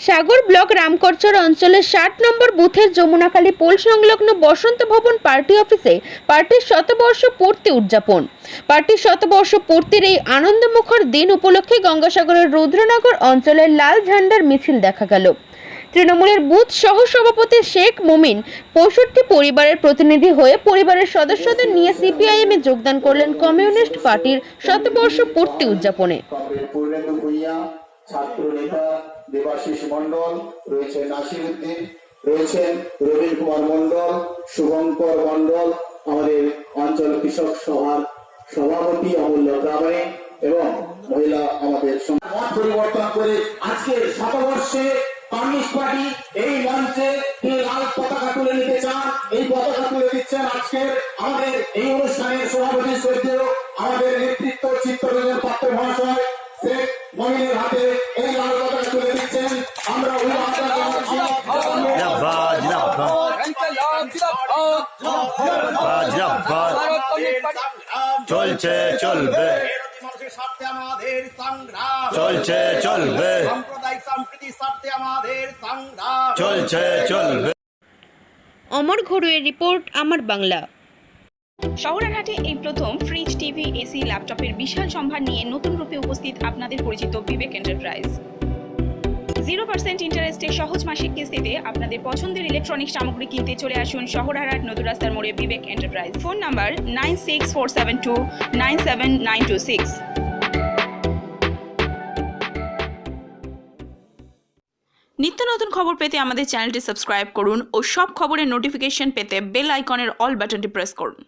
Sagar block Ramkarchar অঞ্চলের ষাট নম্বর বুথের যমুনাখালী পোল সংলগ্ন বসন্ত ভবন পার্টি অফিসে পার্টির শতবর্ষ পূর্তি উদযাপন। পার্টির শতবর্ষ পূর্তির এই আনন্দমুখর দিন উপলক্ষে গঙ্গাসাগরের রুদ্রনগর অঞ্চলের লাল ঝান্ডার মিছিল দেখা গেল। তৃণমূলের বুথ সহ সভাপতি শেখ মুমিন পঁয়ষট্টি পরিবারের প্রতিনিধি হয়ে পরিবারের সদস্যদের নিয়ে সিপিআইএম এ যোগদান করলেন কমিউনিস্ট পার্টির শতবর্ষ পূর্তি উদযাপনে। ছাত্র নেতা দেবাশিস মন্ডল রয়েছে নাসির উদ্দিন রয়েছেন রবীন কুমার মন্ডল শুভঙ্কর মন্ডল আমাদের অঞ্চল কৃষক সভার সভাপতি অমূল্য গ্রামে এবং মহিলা আমাদের মত পরিবর্তন করে আজকে শতবর্ষে কমিউনিস্ট পার্টি এই মঞ্চে তিনি লাল পতাকা তুলে নিতে চান। এই পতাকা তুলে দিচ্ছেন আজকে আমাদের এই অনুষ্ঠানের সভাপতি শ্রদ্ধেয় আমাদের নেতৃত্ব চিত্তরঞ্জন পাত্র মহাশয়, শেখ মমিনের হাতে চলছে চলবে। চলছে চলবে। চলছে চলবে। অমর ঘড়ুয়ের রিপোর্ট আমার বাংলা। শহরারহাটে এই প্রথম ফ্রিজ টিভি এসি ল্যাপটপের বিশাল সম্ভার নিয়ে নতুন রূপে উপস্থিত আপনাদের পরিচিত বিবেক এন্টারপ্রাইজ। জিরো পার্সেন্ট ইন্টারেস্টে সহজ মাসিক কিস্তিতে আপনাদের পছন্দের ইলেকট্রনিক সামগ্রী কিনতে চলে আসুন শহরহাট নতুন রাস্তার মোড়ে Bibek enterprise phone number nine six four seven two nine seven nine six. নিত্য নতুন খবর পেতে আমাদের চ্যানেলটি সাবস্ক্রাইব করুন ও সব খবরের নোটিফিকেশন পেতে বেল আইকনের অল বাটনটি প্রেস করুন।